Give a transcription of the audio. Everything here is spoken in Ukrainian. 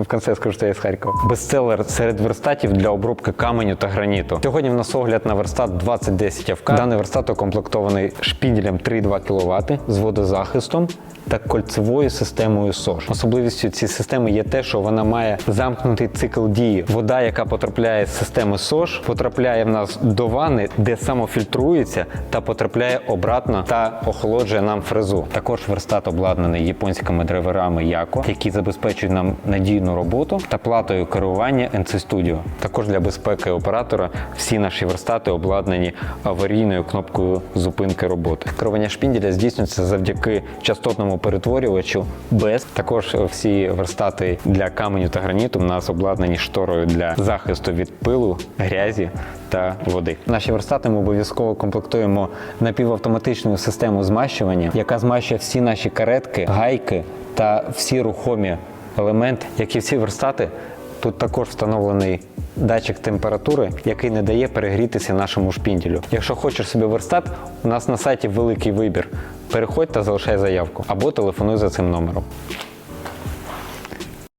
В кінці скажу, що я з Харкова. Бестселер серед верстатів для обробки каменю та граніту. Сьогодні в нас огляд на верстат 2010 АВК. Даний верстат укомплектований шпінделем 3,2 кВт з водозахистом та кольцевою системою СОЖ. Особливістю цієї системи є те, що вона має замкнутий цикл дії. Вода, яка потрапляє з системи СОЖ, потрапляє в нас до ванни, де самофільтрується та потрапляє обратно та охолоджує нам фрезу. Також верстат обладнаний японськими драйверами Яко, які забезпечують нам надійну роботу та платою керування NC Studio. Також для безпеки оператора всі наші верстати обладнані аварійною кнопкою зупинки роботи. Керування шпінделя здійснюється завдяки частотному перетворювачу без. Також всі верстати для каменю та граніту в нас обладнані шторою для захисту від пилу, грязі та води. Наші верстати ми обов'язково комплектуємо напівавтоматичною системою змащування, яка змащує всі наші каретки, гайки та всі рухомі елементи, як і всі верстати. Тут також встановлений датчик температури, який не дає перегрітися нашому шпінделю. Якщо хочеш собі верстат, у нас на сайті великий вибір. Переходь та залишай заявку або телефонуй за цим номером.